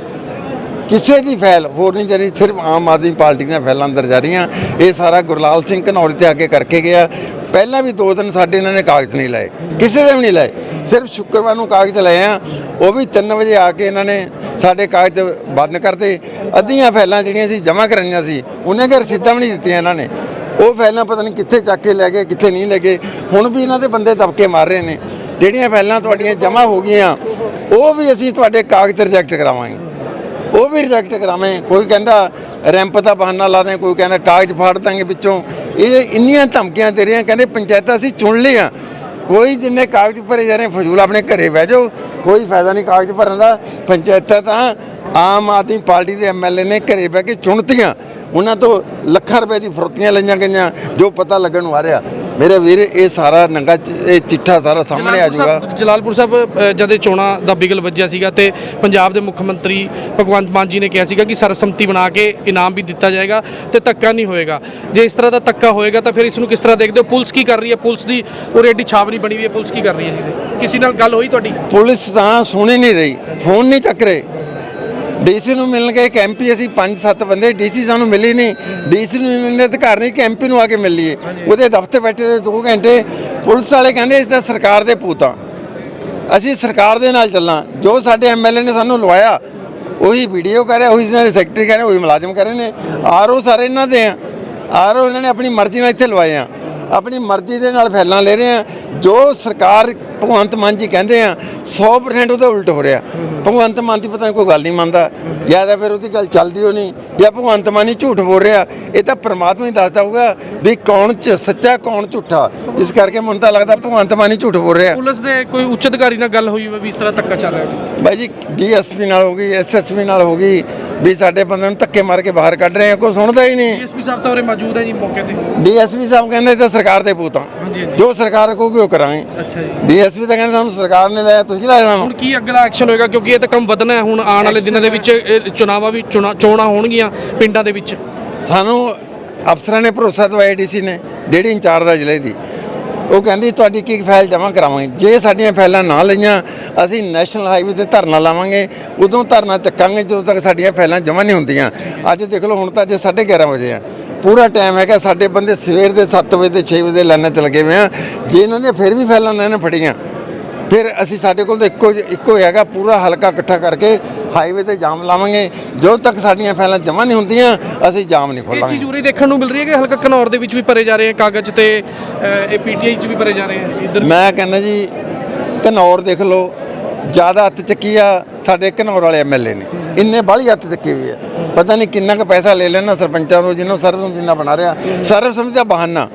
ਕਿਸੇ ਦੀ ਫੈਲ ਹੋਰ ਨਹੀਂ ਜਾ ਰਹੀ ਸਿਰਫ ਆਮ ਆਦਮੀ ਪਾਰਟੀ ਦੀਆਂ ਫੈਲਾਂ ਅੰਦਰ ਜਾ ਰਹੀਆਂ। ਇਹ ਸਾਰਾ ਗੁਰਲਾਲ ਸਿੰਘ ਘਨੌਰ ਤੇ ਆ ਕੇ ਕਰਕੇ ਗਿਆ। ਪਹਿਲਾਂ ਵੀ ਦੋ ਦਿਨ ਸਾਡੇ ਇਹਨਾਂ ਨੇ ਕਾਗਜ਼ ਨਹੀਂ ਲਾਏ, ਕਿਸੇ ਦੇ ਵੀ ਨਹੀਂ ਲਾਏ। ਸਿਰਫ ਸ਼ੁੱਕਰਵਾਰ ਨੂੰ ਕਾਗਜ਼ ਲਏ ਆ, ਉਹ ਵੀ 3 ਵਜੇ ਆ ਕੇ ਇਹਨਾਂ ਨੇ ਸਾਡੇ ਕਾਗਜ਼ ਬੰਦ ਕਰਤੇ ਅੱਧੀਆਂ ਫੈਲਾਂ ਜਿਹੜੀਆਂ ਸੀ ਜਮ੍ਹਾਂ ਕਰਾਈਆਂ ਸੀ, ਉਹਨੇ ਕਿ ਰਸੀਦਾਂ ਵੀ ਨਹੀਂ ਦਿੱਤੀਆਂ ਇਹਨਾਂ ਨੇ। ਉਹ ਫੈਲਾਂ ਪਤਾ ਨਹੀਂ ਕਿੱਥੇ ਚੱਕ ਕੇ ਲੈ ਗਏ, ਕਿੱਥੇ ਨਹੀਂ ਲੈ ਗਏ। ਹੁਣ ਵੀ ਇਹਨਾਂ ਦੇ ਬੰਦੇ ਦਬਕੇ ਮਾਰ ਰਹੇ ਨੇ। ਜਿਹੜੀਆਂ ਫੈਲਾਂ ਤੁਹਾਡੀਆਂ ਜਮ੍ਹਾਂ ਹੋ ਗਈਆਂ, ਉਹ ਵੀ ਅਸੀਂ ਤੁਹਾਡੇ ਕਾਗਜ਼ ਰਿਜੈਕਟ ਕਰਾਵਾਂਗੇ। ਉਹ ਵੀ ਰਿਜੈਕਟ ਕਰਾਵੇਂ, ਕੋਈ ਕਹਿੰਦਾ ਰੈਂਪ ਦਾ ਬਹਾਨਾ ਲਾ ਦੇ, ਕੋਈ ਕਹਿੰਦਾ ਕਾਗਜ਼ ਫਾੜ ਦਾਂਗੇ ਵਿੱਚੋਂ। ਇਹ ਇੰਨੀਆਂ ਧਮਕੀਆਂ ਦੇ ਰਹੀਆਂ ਕਹਿੰਦੇ ਪੰਚਾਇਤਾਂ ਅਸੀਂ ਚੁਣ ਲਈਆਂ। ਕੋਈ ਜਿੰਨੇ ਕਾਗਜ਼ ਭਰੇ ਜਾ ਰਹੇ ਫਜ਼ੂਲ ਆਪਣੇ ਘਰੇ ਬਹਿ ਜਾਓ। ਕੋਈ ਫਾਇਦਾ ਨਹੀਂ ਕਾਗਜ਼ ਭਰਨ ਦਾ। ਪੰਚਾਇਤਾਂ ਤਾਂ ਆਮ ਆਦਮੀ ਪਾਰਟੀ ਦੇ ਐਮਐਲਏ ਨੇ ਘਰੇ ਬਹਿ ਕੇ ਚੁਣਤੀਆਂ। ਉਹਨਾਂ ਤੋਂ ਲੱਖਾਂ ਰੁਪਏ ਦੀ ਫਰੋਤੀਆਂ ਲਈਆਂ ਗਈਆਂ, ਜੋ ਪਤਾ ਲੱਗਣ ਨੂੰ ਆ ਰਿਹਾ। ਮੇਰੇ ਵੀਰ ਇਹ ਸਾਰਾ ਨੰਗਾ ਚ- ਇਹ ਚਿੱਠਾ ਸਾਰਾ ਸਾਹਮਣੇ ਆ ਜਾਊਗਾ। ਜਲਾਲਪੁਰ ਸਾਹਿਬ ਅ, ਜਦ ਇਹ ਚੋਣਾਂ ਦਾ ਬਿਗਲ ਵੱਜਿਆ ਸੀਗਾ ਤੇ ਪੰਜਾਬ ਦੇ ਮੁੱਖ ਮੰਤਰੀ ਭਗਵੰਤ ਮਾਨ ਜੀ ਨੇ ਕਿਹਾ ਸੀਗਾ ਕਿ ਸਰਬਸੰਮਤੀ ਬਣਾ ਕੇ ਇਨਾਮ ਵੀ ਦਿੱਤਾ ਜਾਏਗਾ ਤੇ ਧੱਕਾ ਨਹੀਂ ਹੋਏਗਾ। ਜੇ ਇਸ ਤਰ੍ਹਾਂ ਦਾ ਧੱਕਾ ਹੋਏਗਾ ਤਾਂ ਫਿਰ ਇਸ ਨੂੰ ਕਿਸ ਤਰ੍ਹਾਂ ਦੇਖਦੇ ਹੋ? ਪੁਲਿਸ ਕੀ ਕਰ ਰਹੀ ਹੈ? ਪੁਲਿਸ ਦੀ ਉਹ ਐਡੀ ਛਾਪ ਨਹੀਂ ਬਣੀ ਹੋਈ ਹੈ। ਪੁਲਿਸ ਕੀ ਕਰ ਰਹੀ ਹੈ ਜੀ? ਕਿਸੇ ਨਾਲ ਗੱਲ ਹੋਈ ਤੁਹਾਡੀ? ਪੁਲਿਸ ਤਾਂ ਸੁਣ ਨਹੀਂ ਰਹੀ ਫੋਨ ਨਹੀਂ ਚੱਕ ਰਹੇ। ਡੀਸੀ ਨੂੰ ਮਿਲਣ ਗਏ ਕਿ ਐਮਪੀ ਅਸੀਂ 5-7 ਬੰਦੇ ਡੀਸੀ ਸਾਨੂੰ ਮਿਲੀ ਨਹੀਂ। ਡੀਸੀ ਨੂੰ ਮਿਲਣ ਦੇ ਅਧਿਕਾਰ ਨਹੀਂ ਕਿ ਐਮਪੀ ਨੂੰ ਆ ਕੇ ਮਿਲ ਲਈਏ ਉਹਦੇ ਦਫ਼ਤਰ ਬੈਠੇ ਰਹੇ 2 ਘੰਟੇ ਪੁਲਿਸ ਵਾਲੇ ਕਹਿੰਦੇ ਇਸ ਤਾਂ ਸਰਕਾਰ ਦੇ ਪੂਤਾਂ ਅਸੀਂ ਸਰਕਾਰ ਦੇ ਨਾਲ ਚੱਲਾਂ। ਜੋ ਸਾਡੇ ਐਮਐਲਏ ਨੇ ਸਾਨੂੰ ਲਵਾਇਆ ਉਹੀ ਵੀਡੀਓ ਕਰ ਰਿਹਾ ਉਹੀ ਦੇ ਸੈਕਟਰੀ ਕਰ ਰਹੇ ਉਹੀ ਮੁਲਾਜ਼ਮ ਕਰ ਰਹੇ ਨੇ। ਆਰਓ ਸਾਰੇ ਇਹਨਾਂ ਦੇ ਆ। ਆਰਓ ਇਹਨਾਂ ਨੇ ਆਪਣੀ ਮਰਜ਼ੀ ਨਾਲ ਇੱਥੇ ਲਵਾਏ ਆ। ਆਪਣੀ ਮਰਜ਼ੀ ਦੇ ਨਾਲ ਫੈਲਾਂ ਲੈ ਰਹੇ ਆ। ਜੋ ਸਰਕਾਰ ਭਗਵੰਤ ਮਾਨ ਜੀ ਕਹਿੰਦੇ ਆ 100% ਉਹਦਾ ਉਲਟ ਹੋ ਰਿਹਾ। ਭਗਵੰਤ ਮਾਨ ਦੀ ਪਤਾ ਨਹੀਂ ਕੋਈ ਗੱਲ ਨਹੀਂ ਮੰਨਦਾ। ਜਾਂ ਤਾਂ ਫਿਰ ਉਹਦੀ ਗੱਲ ਚੱਲਦੀ ਹੋ ਨਹੀਂ ਜਾਂ ਭਗਵੰਤ ਮਾਨ ਹੀ ਝੂਠ ਬੋਲ ਰਿਹਾ। ਇਹ ਤਾਂ ਪ੍ਰਮਾਤਮਾ ਹੀ ਦੱਸਦਾ ਹੋਊਗਾ ਵੀ ਕੌਣ ਚ ਸੱਚਾ ਕੌਣ ਝੂਠਾ। ਇਸ ਕਰਕੇ ਮੈਨੂੰ ਤਾਂ ਲੱਗਦਾ ਭਗਵੰਤ ਮਾਨ ਹੀ ਝੂਠ ਬੋਲ ਰਿਹਾ। ਪੁਲਿਸ ਦੇ ਕੋਈ ਉੱਚ ਅਧਿਕਾਰੀ ਨਾਲ ਗੱਲ ਹੋਈ ਹੋਵੇ ਵੀ ਇਸ ਤਰ੍ਹਾਂ ਧੱਕਾ ਚੱਲ ਰਿਹਾ? ਹੈ ਬਾਈ ਜੀ ਡੀਐਸਪੀ ਨਾਲ ਹੋ ਗਈ ਐਸਐਸਪੀ ਨਾਲ ਹੋ ਗਈ। ਵੀ ਸਾਡੇ ਬੰਦੇ ਨੂੰ ਧੱਕੇ ਮਾਰ ਕੇ ਬਾਹਰ ਕੱਢ ਰਹੇ ਆ ਕੋਈ ਸੁਣਦਾ ਹੀ ਨਹੀਂ। ਡੀਐਸਪੀ ਸਾਹਿਬ ਤਾਂ ਉਰੇ ਮੌਜੂਦ ਹੈ ਜੀ ਮੌਕੇ ਤੇ। ਡੀਐਸਪੀ ਸਾਹਿਬ ਕਹਿੰਦੇ ਤਾਂ ਸਰਕਾਰ ਦੇ ਪੂਤਾਂ। ਜੋ ਸਰਕਾਰ ਕਹੂਗੀ ਉਹ ਕਰਾਂਗੇ। ਅੱਛਾ ਜੀ। ਡੀਐਸਪੀ ਤਾਂ ਕਹਿੰਦੇ ਸਾਨੂੰ ਸਰਕਾਰ ਨੇ ਲਾਇਆ ਤੁਸੀਂ ਲਾਇਆ ਸਾਨੂੰ। ਹੁਣ ਕੀ ਅਗਲਾ ਐਕਸ਼ਨ ਹੋਏਗਾ? ਕਿਉਂਕਿ ਇਹ ਤਾਂ ਕੰਮ ਵਧਣਾ ਹੈ ਹੁਣ ਆਉਣ ਵਾਲੇ ਦਿਨਾਂ ਦੇ ਵਿੱਚ ਚੁਣਾਵਾਂ ਵੀ ਚੁਣਾ- ਚੋਣਾਂ ਹੋਣਗੀਆਂ ਪਿੰਡਾਂ ਦੇ ਵਿੱਚ। ਸਾਨੂੰ ਅਫਸਰਾਂ ਨੇ ਭਰੋਸਾ ਦਵਾਇਆ ਡੀਸੀ ਨੇ ਜਿਹੜੀ ਇੰਚਾਰਜ ਦਾ ਜ਼ਿਲ੍ਹੇ ਦੀ। ਉਹ ਕਹਿੰਦੀ, ਤੁਹਾਡੀ ਕੀ ਫਾਈਲ ਜਮ੍ਹਾਂ ਕਰਾਵਾਂਗੇ? ਜੇ ਸਾਡੀਆਂ ਫਾਈਲਾਂ ਨਾ ਲਈਆਂ, ਅਸੀਂ ਨੈਸ਼ਨਲ ਹਾਈਵੇ ਤੇ ਧਰਨਾ ਲਾਵਾਂਗੇ। ਉਦੋਂ ਧਰਨਾ ਚੱਕਾਂਗੇ ਜਦੋਂ ਤੱਕ ਸਾਡੀਆਂ ਫਾਈਲਾਂ ਜਮ੍ਹਾਂ ਨਹੀਂ ਹੁੰਦੀਆਂ। ਅੱਜ ਦੇਖ ਲਓ, ਹੁਣ ਤਾਂ ਜੇ 11:30 ਵਜੇ ਆ। ਪੂਰਾ ਟਾਈਮ ਹੈਗਾ, ਸਾਡੇ ਬੰਦੇ ਸਵੇਰ ਦੇ 7 ਵਜੇ ਤੇ 6 ਵਜੇ ਲਾਈਨਾਂ 'ਚ ਲੱਗੇ ਹੋਏ ਆ। ਜੇ ਇਹਨਾਂ ਦੀਆਂ ਫਿਰ ਵੀ ਫਾਈਲਾਂ ਇਹਨਾਂ ਨੇ ਫੜੀਆਂ ਫਿਰ ਅਸੀਂ ਸਾਡੇ ਕੋਲ ਤਾਂ ਇੱਕੋ ਇੱਕੋ ਹੀ ਹੈਗਾ ਪੂਰਾ ਹਲਕਾ ਇਕੱਠਾ ਕਰਕੇ ਹਾਈਵੇ ਤੇ ਜਾਮ ਲਾਵਾਂਗੇ। ਜਦੋਂ ਤੱਕ ਸਾਡੀਆਂ ਫਾਈਲਾਂ ਜਮ੍ਹਾਂ ਨਹੀਂ ਹੁੰਦੀਆਂ ਅਸੀਂ ਜਾਮ ਨਹੀਂ ਇਹ ਖੋਲਾਂਗੇ। ਚੀਜ਼ ਉਰੇ ਦੇਖਣ ਨੂੰ ਮਿਲ ਰਹੀ ਹੈ ਕਿ ਹਲਕਾ ਘਨੌਰ ਦੇ ਵਿੱਚ ਵੀ ਭਰੇ ਜਾ ਰਹੇ ਹੈ ਕਾਗਜ਼ ਤੇ ਅ, ਇਹ ਪੀਟੀਆਈ 'ਚ ਵੀ ਭਰੇ ਜਾ ਰਹੇ ਹੈ ਇੱਧਰ ਮੈਂ ਕਹਿੰਦਾ ਜੀ ਘਨੌਰ ਦੇਖ ਲਓ ਜ਼ਿਆਦਾ ਹੱਥ ਚੱਕੀ ਆ ਸਾਡੇ ਘਨੌਰ ਵਾਲੇ ਐਮਐਲਏ ਨੇ। ਇੰਨੇ ਬਾਹਲੀ ਹੱਥ ਚੱਕੀ ਹੋਈ ਆ ਪਤਾ ਨਹੀਂ ਕਿੰਨਾ ਕੁ ਪੈਸਾ ਲੈ ਲੈਣਾ ਸਰਪੰਚਾਂ ਤੋਂ ਜਿਹਨੂੰ ਸਰਬਸੰਮਤੀ ਨਾਲ ਬਣਾ ਰਿਹਾ। ਸਰਬਸੰਮਤੀ ਦਾ ਬਹਾਨਾ।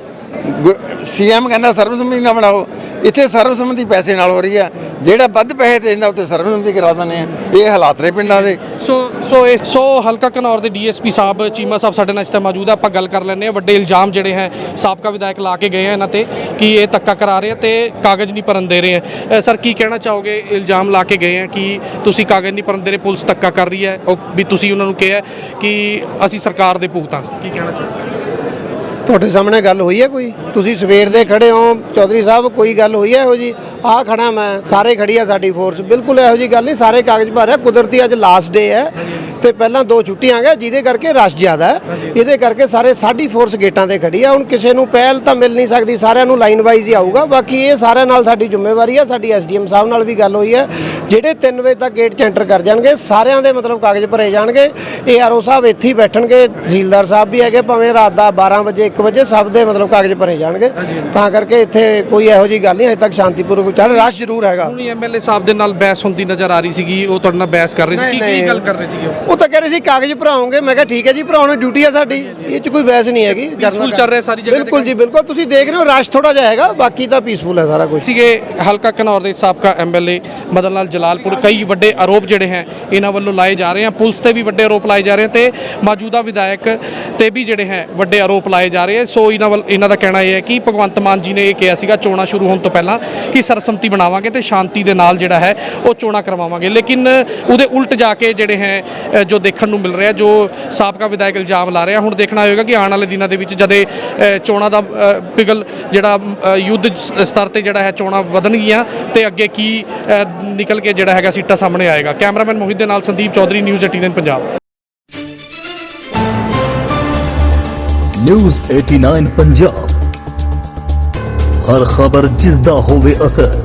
ਸੀਐਮ ਕਹਿੰਦਾ ਸਰਵਸੰਮਤੀ ਨਾਲ ਬਣਾਓ। ਇੱਥੇ ਸਰਵਸੰਮਤੀ ਪੈਸੇ ਨਾਲ ਹੋ ਰਹੀ ਆ ਜਿਹੜਾ ਵੱਧ ਪੈਸੇ 'ਤੇ ਦਿੰਦਾ ਉੱਤੇ ਸਰਵਸੰਮਤੀ ਕਰਾ ਦਿੰਦੇ ਆ ਇਹ ਹਾਲਾਤ ਨੇ ਪਿੰਡਾਂ ਦੇ। ਸੋ ਸੋ ਇਹ ਸੋ ਹਲਕਾ ਘਨੌਰ ਦੇ ਡੀਐਸਪੀ ਸਾਹਿਬ, ਚੀਮਾ ਸਾਹਿਬ ਸਾਡੇ ਨਾਲ ਇਸ ਟਾਈਮ ਮੌਜੂਦ ਆ। ਆਪਾਂ ਗੱਲ ਕਰ ਲੈਂਦੇ ਆ ਵੱਡੇ ਇਲਜ਼ਾਮ ਜਿਹੜੇ ਹੈ, ਸਾਬਕਾ ਵਿਧਾਇਕ ਲਾ ਕੇ ਗਏ ਆ ਇਹਨਾਂ ਤੇ ਕਿ ਇਹ ਧੱਕਾ ਕਰਾ ਰਹੇ ਆ ਤੇ ਕਾਗਜ਼ ਨਹੀਂ ਭਰਨ ਦੇ ਰਹੇ ਆ। ਸਰ, ਕੀ ਕਹਿਣਾ ਚਾਹੋਗੇ? ਇਲਜ਼ਾਮ ਲਾ ਕੇ ਗਏ ਆ ਕਿ ਤੁਸੀਂ ਕਾਗਜ਼ ਨਹੀਂ ਭਰਨ ਦੇ ਰਹੇ, ਪੁਲਿਸ ਧੱਕਾ ਕਰ ਰਹੀ ਹੈ। ਉਹ ਵੀ ਤੁਸੀਂ ਉਹਨਾਂ ਨੂੰ ਕਿਹਾ ਕਿ ਅਸੀਂ ਸਰਕਾਰ ਦੇ ਭੁਗਤਾਂ। ਕੀ ਕਹਿਣਾ ਚਾਹੋਗੇ? ਤੁਹਾਡੇ ਸਾਹਮਣੇ ਗੱਲ ਹੋਈ ਹੈ ਕੋਈ? ਤੁਸੀਂ ਸਵੇਰ ਦੇ ਖੜੇ ਹੋ, ਚੌਧਰੀ ਸਾਹਿਬ, ਕੋਈ ਗੱਲ ਹੋਈ ਹੈ ਇਹੋ ਜੀ ਆਹ ਖੜਾ ਮੈਂ, ਸਾਰੇ ਖੜੀ ਆ ਸਾਡੀ ਫੋਰਸ ਬਿਲਕੁਲ ਇਹੋ ਜੀ ਗੱਲ ਨਹੀਂ, ਸਾਰੇ ਕਾਗਜ਼ ਭਰ ਰਿਹਾ, ਕੁਦਰਤੀ ਅੱਜ ਲਾਸਟ ਡੇ ਹੈ ਤੇ ਪਹਿਲਾਂ ਦੋ ਛੁੱਟੀਆਂ ਗਏ, ਜਿਹਦੇ ਕਰਕੇ ਰਸ਼ ਜ਼ਿਆਦਾ ਹੈ। ਇਹਦੇ ਕਰਕੇ ਸਾਰੇ ਸਾਡੀ ਫੋਰਸ ਗੇਟਾਂ ਤੇ ਖੜੀ ਆ, ਹੁਣ ਕਿਸੇ ਨੂੰ ਪਹਿਲ ਤਾਂ ਮਿਲ ਨਹੀਂ ਸਕਦੀ, ਸਾਰਿਆਂ ਨੂੰ ਲਾਈਨ ਵਾਈਜ਼ ਹੀ ਆਊਗਾ। ਬਾਕੀ ਇਹ ਸਾਰਿਆਂ ਨਾਲ ਸਾਡੀ ਜ਼ਿੰਮੇਵਾਰੀ ਹੈ ਸਾਡੀ ਐਸਡੀਐਮ ਸਾਹਿਬ ਨਾਲ ਵੀ ਗੱਲ ਹੋਈ ਹੈ। ਜਿਹੜੇ 3 ਵਜੇ ਤੱਕ ਗੇਟ 'ਚ ਐਂਟਰ ਕਰ ਜਾਣਗੇ ਸਾਰਿਆਂ ਦੇ ਮਤਲਬ ਕਾਗਜ਼ ਭਰੇ ਜਾਣਗੇ ਏਆਰਓ ਸਾਹਿਬ ਇੱਥੇ ਹੀ ਬੈਠਣਗੇ ਤਹਿਸੀਲਦਾਰ ਸਾਹਿਬ ਵੀ ਹੈਗੇ ਭਾਵੇਂ ਰਾਤ ਦਾ 12 ਵਜੇ 1 ਵਜੇ ਸਭ ਦੇ ਮਤਲਬ ਕਾਗਜ਼ ਭਰੇ ਜਾਣਗੇ। ਤਾਂ ਕਰਕੇ ਇੱਥੇ ਕੋਈ ਇਹੋ ਜੀ ਗੱਲ ਨਹੀਂ ਅਜੇ ਤੱਕ ਸ਼ਾਂਤੀਪੂਰਵਕ ਚੱਲ ਰਸ਼ ਜ਼ਰੂਰ ਹੈਗਾ। ਹੁਣ ਐਮਐਲਏ ਸਾਹਿਬ ਦੇ ਨਾਲ ਬਹਿਸ ਹੁੰਦੀ ਨਜ਼ਰ ਆ ਰਹੀ ਸੀਗੀ ਉਹ ਤੁਹਾਡੇ ਨਾਲ ਬਹਿਸ ਕਰ ਰਹੇ ਸੀ। ਕੀ ਕੀ। ਗੱਲ ਕਰ ਰਹੇ ਸੀਗੇ ਉਹ? ਤਾਂ ਕਹਿ ਰਹੇ ਸੀ ਕਾਗਜ਼ ਭਰਾਓਗੇ ਮੈਂ ਕਿਹਾ ਠੀਕ ਹੈ ਜੀ ਭਰਾਉਣਾ ਡਿਊਟੀ ਹੈ ਸਾਡੀ ਇਹ 'ਚ ਕੋਈ ਬਹਿਸ ਨਹੀਂ ਹੈਗੀ। Peaceful ਚੱਲ ਰਿਹਾ ਸਾਰੀ ਜਗ੍ਹਾ ਬਿਲਕੁਲ ਜੀ ਬਿਲਕੁਲ। ਤੁਸੀਂ ਦੇਖ ਰਹੇ ਹੋ ਰਸ਼ ਥੋੜਾ ਜਿਹਾ ਹੈਗਾ ਬਾਕੀ ਤਾਂ ਪੀਸਫੁਲ ਹੈ ਸਾਰਾ ਕੁਝ ਸੀਗੇ ਹਲਕਾ ਘਨੌਰ ਦੇ ਸਾਬਕਾ ਐਮਐਲਏ ਮਦਨ ਲਾਲ ਜਲਾਲਪੁਰ ਕਈ ਵੱਡੇ ਆਰੋਪ ਜਿਹੜੇ ਹੈ ਇਹਨਾਂ ਵੱਲੋਂ ਲਾਏ ਜਾ ਰਹੇ ਹਨ ਪੁਲਿਸ ਤੇ ਵੀ ਵੱਡੇ ਆਰੋਪ ਲਾਏ ਜਾ ਰਹੇ ਹਨ ਤੇ ਮੌਜੂਦਾ ਵਿਧਾਇਕ ਤੇ ਵੀ ਜਿਹੜੇ ਹੈ ਵੱਡੇ ਆਰੋਪ ਲਾਏ ਜਾ ਰਹੇ ਹਨ ਸੋ ਇਹਨਾਂ ਵੱਲ ਇਹਨਾਂ ਦਾ ਕਹਿਣਾ ਇਹ ਹੈ ਕਿ ਭਗਵੰਤ ਮਾਨ ਜੀ ਨੇ ਇਹ ਕਿਹਾ ਸੀਗਾ ਚੋਣਾਂ ਸ਼ੁਰੂ ਹੋਣ ਤੋਂ ਪਹਿਲਾਂ ਕਿ ਸਰਸਮਤੀ ਬਣਾਵਾਂਗੇ ਤੇ ਸ਼ਾਂਤੀ ਦੇ ਨਾਲ ਜਿਹੜਾ ਹੈ ਉਹ ਚੋਣਾਂ ਕਰਵਾਵਾਂਗੇ। ਲੇਕਿਨ ਉਹਦੇ ਉਲਟ ਜਾ ਕੇ ਜਿਹੜੇ ਹੈ ਜੋ ਦੇਖਣ ਨੂੰ ਮਿਲ ਰਿਹਾ ਜੋ ਸਾਬਕਾ ਵਿਧਾਇਕ ਇਲਜ਼ਾਮ ਲਾ ਰਿਹਾ ਹੁਣ ਦੇਖਣਾ ਹੋਏਗਾ ਕਿ ਆਉਣ ਵਾਲੇ ਦਿਨਾਂ ਦੇ ਵਿੱਚ ਜਦੇ ਚੋਣਾਂ ਦਾ ਅ, ਪਿਗਲ ਜਿਹੜਾ ਯੁੱਧ ਸਤਰ ਤੇ ਜਿਹੜਾ ਹੈ ਚੋਣਾਂ ਵਧਣਗੀਆਂ ਤੇ ਅੱਗੇ ਕੀ ਨਿਕਲ ਕੇ ਜਿਹੜਾ ਹੈਗਾ ਸੀਟਾ ਸਾਹਮਣੇ ਆਏਗਾ। ਕੈਮਰਾਮੈਨ ਮੋਹਿਤ ਦੇ ਨਾਲ ਸੰਦੀਪ ਚੌਧਰੀ, ਨਿਊਜ਼ 18 ਪੰਜਾਬ। ਨਿਊਜ਼ 89 ਪੰਜਾਬ। ਹਰ ਖਬਰ ਜਿਸ ਦਾ ਹੋਵੇ ਅਸਰ।